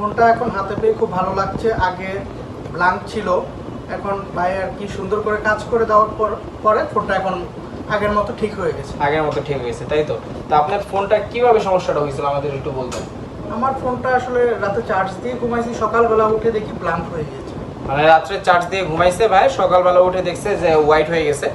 ফোনটা এখন হাতে পেয়ে খুব ভালো লাগছে। আগে ব্লাঙ্ক ছিল। এখন ভাই আর কি সুন্দর করে কাজ করে দেওয়ার পর পরে ফোনটা এখন আগের মতো ঠিক হয়ে গেছে। আগের মতো ঠিক হয়েছে তাই তো? তা আপনার ফোনটা কীভাবে সমস্যাটা হয়েছিল আমাদের একটু বলতেন আমার ফোনটা আসলে রাতে চার্জ দিয়ে ঘুমাইছি সকালবেলা উঠে দেখি ব্লাঙ্ক হয়ে গেছে। মানে রাত্রে চার্জ দিয়ে ঘুমাইছে ভাই সকালবেলা উঠে দেখছে যে হোয়াইট হয়ে গেছে।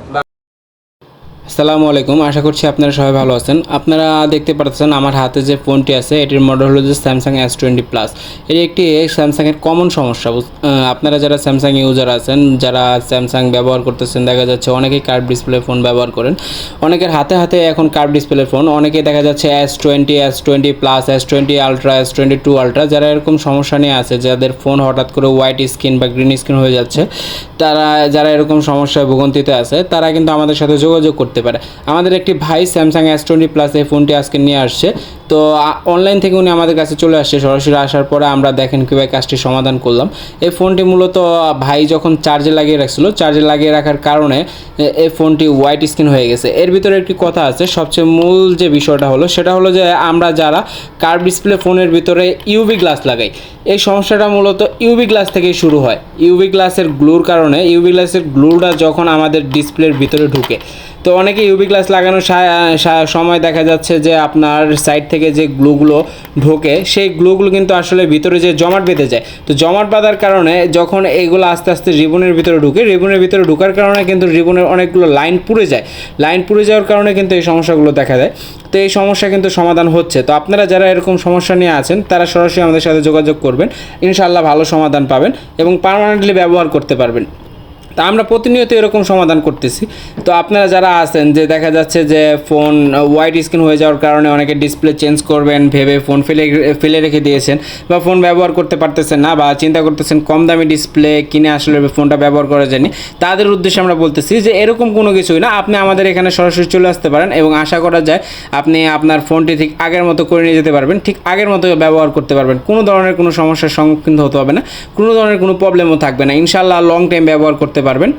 বা আসসালামু আলাইকুম, আশা করছি আপনারা সবাই ভালো আছেন। আপনারা দেখতে পাচ্ছেন আমার হাতে যে ফোনটি আছে, এটির মডেল হলো যে স্যামসাং এস টোয়েন্টি প্লাস এটি একটি স্যামসাংয়ের কমন সমস্যা আপনারা যারা স্যামসাং ইউজার আছেন, যারা স্যামসাং ব্যবহার করতেছেন, দেখা যাচ্ছে অনেকেই কার্ভ ডিসপ্লে ফোন ব্যবহার করেন। অনেকের হাতে হাতে এখন কার্ভ ডিসপ্লে ফোন অনেকেই দেখা যাচ্ছে S twenty S twenty plus S twenty ultra S twenty two ultra যারা এরকম সমস্যা নিয়ে আছে, যাদের ফোন হঠাৎ করে হোয়াইট স্ক্রিন বা গ্রিন স্ক্রিন হয়ে যাচ্ছে, তারা যারা এরকম সমস্যায় ভোগান্তিতে আছে, তারা কিন্তু আমাদের সাথে যোগাযোগ করতে পারে আমাদের একটি ভাই স্যামসাং এস টোয়েন্টি প্লাস এই ফোনটি আজকে নিয়ে আসছে। তো অনলাইন থেকে উনি আমাদের কাছে চলে আসছে। সরাসরি আসার পরে আমরা দেখেন কীভাবে কাজটি সমাধান করলাম। এই ফোনটি মূলত ভাই যখন চার্জে লাগিয়ে রাখছিল চার্জে লাগিয়ে রাখার কারণে এই ফোনটি হোয়াইট স্ক্রিন হয়ে গেছে। এর ভিতরে একটি কথা আছে, সবচেয়ে মূল যে বিষয়টা হলো, সেটা হলো যে আমরা যারা কার্ভ ডিসপ্লে ফোনের ভিতরে ইউভি গ্লাস লাগাই, এই সমস্যাটা মূলত ইউভি গ্লাস থেকেই শুরু হয়। ইউভি গ্লাসের গ্লুর কারণে ইউভি গ্লাসের গ্লুটা যখন আমাদের ডিসপ্লের ভিতরে ঢুকে। তো অনেকে ইউভি গ্লাস লাগানোর সময় দেখা যাচ্ছে যে আপনার সাইড থেকে যে গ্লুগুলো ঢোকে, সেই গ্লুগুলো কিন্তু আসলে ভিতরে যে জমাট বেঁধে যায়। তো জমাট বাঁধার কারণে যখন এগুলো আস্তে আস্তে রিবনের ভিতরে ঢুকে, রিবনের ভিতরে ঢুকার কারণে কিন্তু রিবনের অনেকগুলো লাইন পুড়ে যায়। লাইন পুড়ে যাওয়ার কারণে কিন্তু এই সমস্যাগুলো দেখা দেয়। তো এই সমস্যা কিন্তু সমাধান হচ্ছে। তো আপনারা যারা এরকম সমস্যা নিয়ে আছেন, তারা সরাসরি আমাদের সাথে যোগাযোগ করবেন। ইনশাআল্লাহ ভালো সমাধান পাবেন এবং পার্মানেন্টলি ব্যবহার করতে পারবেন। তা আমরা প্রতিনিয়ত এরকম সমাধান করতেছি। তো আপনারা যারা আছেন, যে দেখা যাচ্ছে যে ফোন হোয়াইট স্ক্রিন হয়ে যাওয়ার কারণে অনেকে ডিসপ্লে চেঞ্জ করবেন, ভেবে ফোন ফেলে ফেলে রেখে দিয়েছেন বা ফোন ব্যবহার করতে পারতেছেন না বা চিন্তা করতেছেন কম দামি ডিসপ্লে কিনে আসলে ফোনটা ব্যবহার করা যায়নি। তাদের উদ্দেশ্যে আমরা বলতেছি যে এরকম কোনো কিছুই না, আপনি আমাদের এখানে সরাসরি চলে আসতে পারেন এবং আশা করা যায় আপনি আপনার ফোনটি ঠিক আগের মতো করে নিয়ে যেতে পারবেন, ঠিক আগের মতো ব্যবহার করতে পারবেন। কোনো ধরনের কোনো সমস্যার সম্মুখীন হতে হবে না, কোনো ধরনের কোনো প্রবলেমও থাকবে না। ইনশাল্লাহ লং টাইম ব্যবহার করতে পারবেন।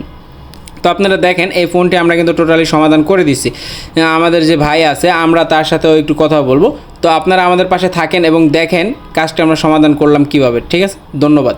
তো আপনারা দেখেন, এই ফোনটি আমরা কিন্তু টোটালি সমাধান করে দিচ্ছি আমাদের যে ভাই আছে, আমরা তার সাথেও একটু কথা বলব। তো আপনারা আমাদের পাশে থাকেন এবং দেখেন কাজটি আমরা সমাধান করলাম কীভাবে, ঠিক আছে? ধন্যবাদ।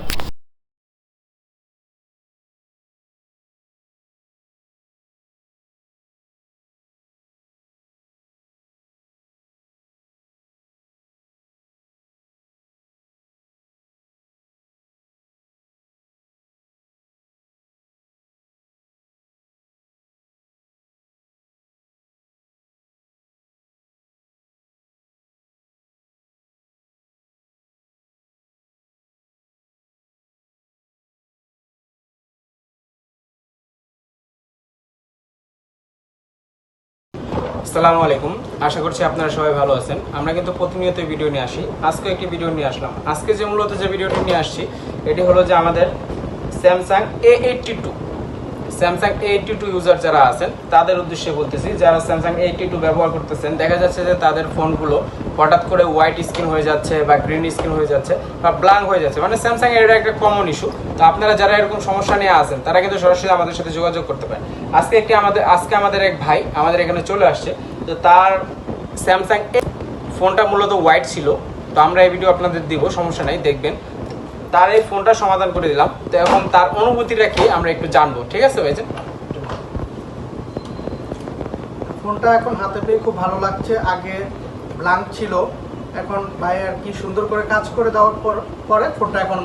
আসসালামু আলাইকুম। আশা করছি আপনারা সবাই ভালো আছেন। আমরা কিন্তু প্রতিনিয়ত ভিডিও নিয়ে আসি। আজকে একটি ভিডিও নিয়ে আসলাম। আজকে যে মূলত যে ভিডিওটি নিয়ে আসছি, এটি হলো যে আমাদের Samsung A eighty two Samsung A eighty two user যারা আছেন, তাদের উদ্দেশ্যে বলতেছি, যারা স্যামসাং এইটটি টু ব্যবহার করতেছেন, দেখা যাচ্ছে যে তাদের ফোনগুলো হঠাৎ করে হোয়াইট স্ক্রিন হয়ে যাচ্ছে বা গ্রিন স্ক্রিন হয়ে যাচ্ছে বা ব্ল্যাঙ্ক হয়ে যাচ্ছে। মানে স্যামসাং এটা একটা কমন ইস্যু তো আপনারা যারা এরকম সমস্যা নিয়ে আছেন, তারা কিন্তু সরাসরি আমাদের সাথে যোগাযোগ করতে পারেন। আজকে একটি আমাদের আজকে আমাদের এক ভাই আমাদের এখানে চলে আসছে। তো তার স্যামসাং ফোনটা মূলত হোয়াইট ছিল। তো আমরা এই ভিডিও আপনাদের দিব, সমস্যা নাই, দেখবেন। তার এই ফোনটা সমাধান করে দিলাম। তো এখন তার অনুভূতিটা কি আমরা একটু জানব। ঠিক আছে ভাইজান? ফোনটা এখন হাতে পেয়ে খুব ভালো লাগছে। আগে ব্লাঙ্ক ছিল। এখন ভাই আর কি সুন্দর করে কাজ করে দেওয়ার পর পরে ফোনটা এখন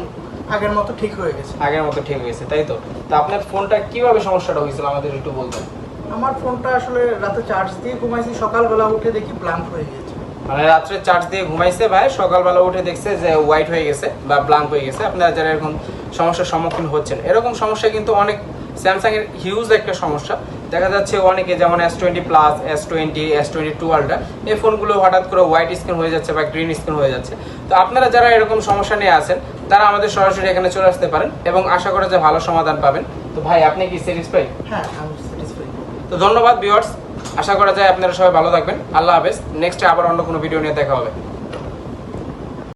আগের মতো ঠিক হয়ে গেছে। আগের মতো ঠিক হয়েছে তাই তো? তো আপনার ফোনটা কীভাবে সমস্যাটা হয়েছিল আমাদের একটু বলবেন? আমার ফোনটা আসলে রাতে চার্জ দিয়ে ঘুমাইছি সকালবেলা উঠে দেখি ব্লাঙ্ক হয়ে গেছে। মানে রাত্রে চার্জ দিয়ে ঘুমাইছে ভাই সকালবেলা উঠে দেখছে যে হোয়াইট হয়ে গেছে বা ব্ল্যাঙ্ক হয়ে গেছে। আপনারা যারা এরকম সমস্যার সম্মুখীন হচ্ছেন এরকম সমস্যা কিন্তু অনেক স্যামসাং এর হিউজ একটা সমস্যা। দেখা যাচ্ছে অনেকে যেমন S twenty plus S twenty S twenty two ultra এই ফোনগুলো হঠাৎ করে হোয়াইট স্ক্রিন হয়ে যাচ্ছে বা গ্রিন স্ক্রিন হয়ে যাচ্ছে। তো আপনারা যারা এরকম সমস্যা নিয়ে আছেন তারা আমাদের সরাসরি এখানে চলে আসতে পারেন এবং আশা করা যে ভালো সমাধান পাবেন। তো ভাই আপনি কি স্যাটিসফাইড হ্যাঁ আমি তো ধন্যবাদ ভিউয়ার্স আশা করা যায় আপনারা সবাই ভালো থাকবেন। আল্লাহ হাফেজ। নেক্সট আবার অন্য কোনো ভিডিও নিয়ে দেখা হবে।